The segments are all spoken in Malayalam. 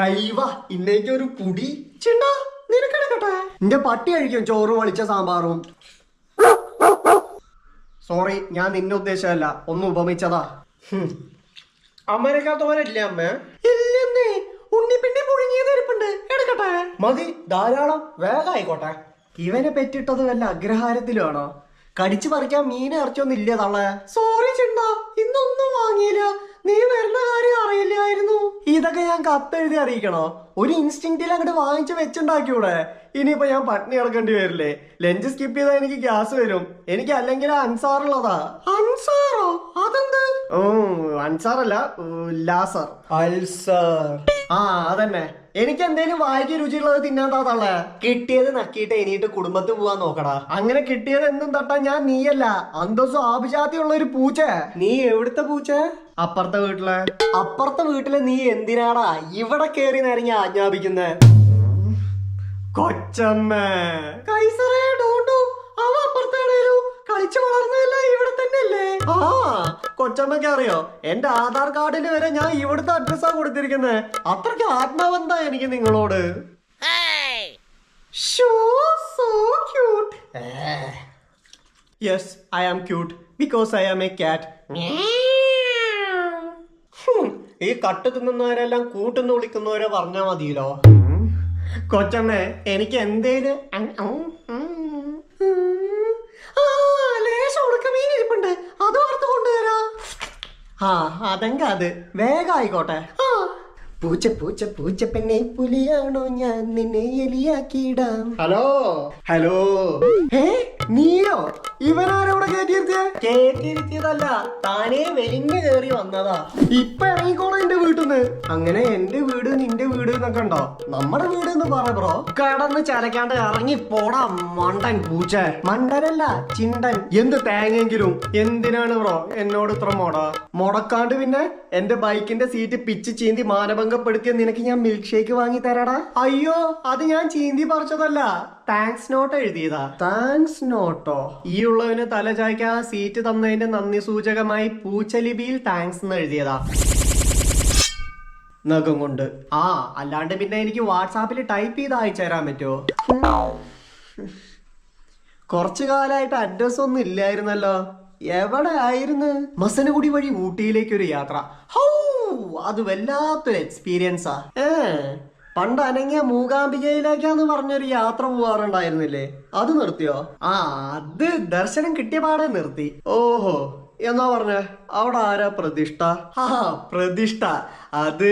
അയ്യവ ഇന്നേക്ക് ഒരു പുടി. ചിണ്ടാ നിനക്കെടുക്കട്ടെ. നിന്റെ പട്ടി കഴിക്കും ചോറ് വളിച്ച സാമ്പാറും. സോറി ഞാൻ നിന്നെ ഉദ്ദേശമല്ല ഒന്ന് ഉപമിച്ചതാ. അമ്മനക്കാ തോരല്ലേ അമ്മ? ഇല്ലെന്നേ. ഉണ്ണി പിന്നെ പുഴുങ്ങിയത് ഇരിപ്പുണ്ട്. എടുക്കട്ടെ. മതി ധാരാളം. വേഗം ആയിക്കോട്ടെ. ഇവനെ പെറ്റിട്ടത് വല്ല അഗ്രഹാരത്തിലാണോ കടിച്ചു പറിക്കാൻ മീൻ ഇറച്ചൊന്നും ഇല്ല തള്ളേ. സോറി ചെണ്ട ഇന്നൊന്നും വാങ്ങിയില്ല. നീ വരുന്ന കാര്യം അറിയില്ലായിരുന്നു. ഇതൊക്കെ ഞാൻ കത്തെഴുതി അറിയിക്കണോ? ഒരു ഇൻസ്റ്റിങ്റ്റിൽ അങ്ങോട്ട് വാങ്ങിച്ചു വെച്ചുണ്ടാക്കിയൂടെ ഇനിയിപ്പോ ഞാൻ പട്ടിണി കിടക്കേണ്ടി വരില്ലേ? ലഞ്ച് സ്കിപ്പ് ചെയ്താൽ എനിക്ക് ഗ്യാസ് വരും. എനിക്ക് അല്ലെങ്കിൽ അൻസാറുള്ളതാ അൻസാറോ? അതെന്ത്? ഓ അൻസാറല്ല ലാസർ. അൽസർ. ആ അതന്നെ. എനിക്ക് എന്തേലും വായിക്ക് രുചിയുള്ളത് തിന്നാൻ താത്തള്ളേ കിട്ടിയത് നക്കിയിട്ട് ഇനിയിട്ട് കുടുംബത്തിൽ പോവാൻ നോക്കടാ. അങ്ങനെ കിട്ടിയത് എന്തും തട്ടാ ഞാൻ നീയല്ല. അന്തസ്സും ആഭിജാതിയുള്ള ഒരു പൂച്ച. നീ എവിടുത്തെ പൂച്ച? അപ്പുറത്തെ വീട്ടിലെ. അപ്പുറത്തെ വീട്ടിലെ നീ എന്തിനാടാ ഇവിടെ കേറി നിറഞ്ഞ ആജ്ഞാപിക്കുന്നേ? കൊച്ചമ്മ. കൈസറേ ഡോണ്ടു. അവ അപ്പുറത്തെ കളിച്ചു വളർന്നതല്ല തന്നെയല്ലേ ആ കൊച്ചമ്മക്ക് അറിയോ? എന്റെ ആധാർ കാർഡിൽ വരെ ഞാൻ ഇവിടുത്തെ അഡ്രസ്സാ കൊടുത്തിരിക്കുന്നത് അത്രയ്ക്ക് ആത്മാവെന്താ എനിക്ക് നിങ്ങളോട്? Yes I am cute because I am a cat ഈ കട്ട് തിന്നുന്നവരെല്ലാം കൂട്ടെന്ന് വിളിക്കുന്നവരെ പറഞ്ഞാ മതിയല്ലോ. കൊച്ചമ്മേ എനിക്ക് എന്തേലും ആ അതെങ്ക അത്. വേഗം ആയിക്കോട്ടെ. പൂച്ച പൂച്ച പൂച്ച പെണ്ണെ പുലിയാണോ? ഞാൻ നിന്നെ എലിയാക്കിയിടാം. ഹലോ. ഹലോ. ഏ നീയോ? ഇവനാരോടെ കേറ്റിയിരുത്തിയ? കേറ്റിയിരുത്തിയതല്ല താനേ വെലിഞ്ഞു കേറി വന്നതാ. ഇപ്പൊ ഇറങ്ങിക്കോളാം എന്റെ വീട്ടിന്ന്. അങ്ങനെ എന്റെ വീട് നിന്റെ വീട് എന്നൊക്കെ ഉണ്ടോ? നമ്മുടെ വീട് എന്ന് പറ ബ്രോ. കടന്ന് ചരക്കാണ്ട് ഇറങ്ങി പോടാ മണ്ടൻ പൂച്ച. മണ്ടനല്ല ചിണ്ടൻ. എന്ത് തേങ്ങെങ്കിലും എന്തിനാണ് ബ്രോ എന്നോട് ഇത്ര മൊട? മുടക്കാണ്ട് പിന്നെ എന്റെ ബൈക്കിന്റെ സീറ്റ് പിച്ച് ചീന്തി മാനഭംഗപ്പെടുത്തിയ നിനക്ക് ഞാൻ മിൽക്ക് ഷേക്ക് വാങ്ങി തരാടാ. അയ്യോ അത് ഞാൻ ചീന്തി പറിച്ചതല്ല. താങ്ക്സ് നോട്ട് എഴുതിയതാ. താങ്ക്സ് നോട്ടോ ഈ ഉള്ളവന് തല ചായ്ക്ക് സീറ്റ് തന്നതിന്റെ നന്ദി സൂചകമായി പൂച്ചലിപിയിൽ താങ്ക്സ് എന്ന് എഴുതിയതാ. നഖം കൊണ്ട്. ആ അല്ലാണ്ട് പിന്നെ എനിക്ക് വാട്സാപ്പിൽ ടൈപ്പ് ചെയ്ത് അയച്ചു തരാൻ പറ്റുമോ കുറച്ചു കാലമായിട്ട് അഡ്രസ് ഒന്നും ഇല്ലായിരുന്നല്ലോ. എവിടെ ആയിരുന്നു? മസനഗുടി വഴി ഊട്ടിയിലേക്കൊരു യാത്ര. ഹൗ അത് വല്ലാത്തൊരു എക്സ്പീരിയൻസാ ഏ? പണ്ട് അനങ്ങിയ മൂകാംബികയിലേക്കാന്ന് പറഞ്ഞൊരു യാത്ര പോവാറുണ്ടായിരുന്നില്ലേ? അത് നിർത്തിയോ? ആ അത് ദർശനം കിട്ടിയ പാടെ നിർത്തി. ഓഹോ എന്നാ പറഞ്ഞ? അവിടെ ആരാ പ്രതിഷ്ഠ? ആ പ്രതിഷ്ഠ. അത്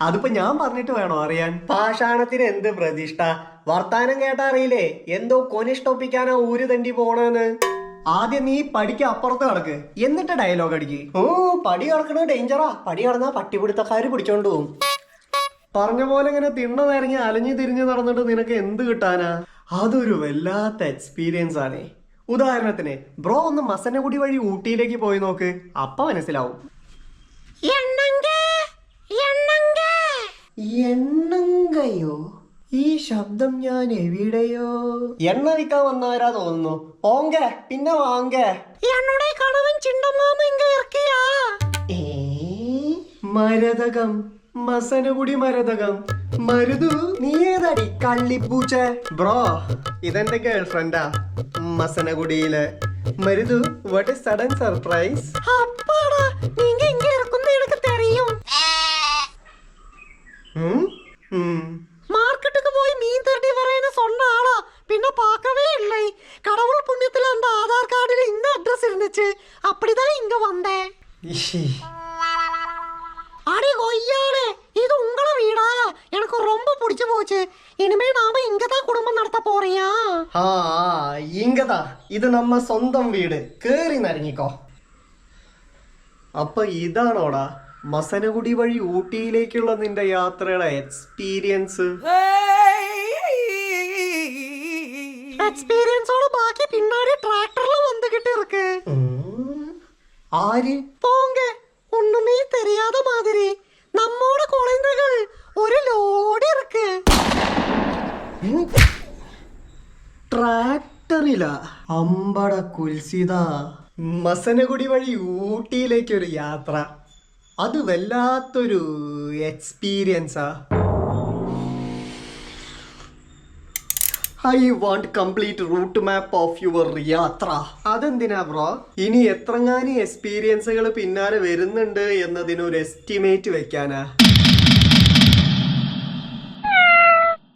അതിപ്പോ ഞാൻ പറഞ്ഞിട്ട് വേണോ അറിയാൻ? പാഷാണത്തിന് എന്ത് പ്രതിഷ്ഠ? വർത്താനം കേട്ടാ അറിയില്ലേ? എന്തോ കൊനിഷ്ടൊപ്പിക്കാനാ ഊര് തണ്ടി പോണെന്ന്. ആദ്യം നീ പടിക്ക് അപ്പുറത്ത് കിടക്ക്. എന്നിട്ട് ഡയലോഗ് അടിക്ക്. ഓ പടി കിടക്കണ ഡേഞ്ചറാ പടി കിടന്നാ പട്ടിപിടുത്തക്കാര് പിടിച്ചോണ്ട് പോകും പറഞ്ഞ പോലെ ഇങ്ങനെ തിണ്ണ നിരങ്ങി അലഞ്ഞു തിരിഞ്ഞു നടന്നിട്ട് നിനക്ക് എന്ത് കിട്ടാനാ? അതൊരു വല്ലാത്ത എക്സ്പീരിയൻസ് ആണേ. ഉദാഹരണത്തിന് ബ്രോ ഒന്ന് മസനകുടി വഴി ഊട്ടിയിലേക്ക് പോയി നോക്ക്. അപ്പ മനസ്സിലാവും. ഈ ശബ്ദം ഞാൻ എവിടെയോ? എണ്ണ വിൽക്കാൻ വന്നവരാ തോന്നുന്നു. ഓങ്ക പിന്നെ വാങ്ങേ ചിണ്ടമാമ ഇറക്കിയാ. മരതകം. മസനകുടി മരതകം മരുതു നീ ഏതാടി കള്ളിപ്പൂച്ച ബ്രോ ഇതെന്റെ ഗേൾ ഫ്രണ്ടാ മസനകുടിയിലെ Maruthu what a sudden surprise മാർക്കറ്റിക്ക് പോയി മീൻ തരടി പറയുന്ന സ്വണ്ണ ആളാ പിന്നെ പാക്കവേ ഇല്ലേ കടവുൾ പുണ്യത്തിൽ ആധാർ കാർഡിൽ ഇന്ന അഡ്രസ് ഇരുന്നിച്ച് അപ്പടിതാ ഇങ്ങ വന്നേ ரொம்ப பிடிச்சு போச்சு இனிமே நாம இங்க தான் குடும்பம் நடத்த போறியா ആ ഇങ്കതാ ഇത് നമ്മ സ്വന്തം വീട് കേറി നരങ്ങിക്കോ അപ്പൊ ഇതാണോടാ മസനഗുടി വഴി ഊട്ടിയിലേക്കുള്ള നിന്റെ യാത്രയുടെ എക്സ്പീരിയൻസ് எக்ஸ்பீரியன்ஸோட பாக்கி பின்னாடி டிராக்டர்ல வந்துகிட்டு இருக்கு ആര് போங்க ஒண்ணுமே தெரியாத மாதிரி நம்மோட குழந்தைகள் ஒரு லோடு இருக்கு ട്രാക്ടറില. അമ്പട കുൽസിത. മസനഗുടി വഴി ഊട്ടിയിലേക്കൊരു യാത്ര. അത് വല്ലാത്തൊരു എക്സ്പീരിയൻസാ I want complete route map of your യാത്ര. അതെന്തിനാ ബ്രോ ഇനി എത്രങ്ങാനും എക്സ്പീരിയൻസുകൾ പിന്നാലെ വരുന്നുണ്ട് എന്നതിനൊരു എസ്റ്റിമേറ്റ് വെക്കാനാ.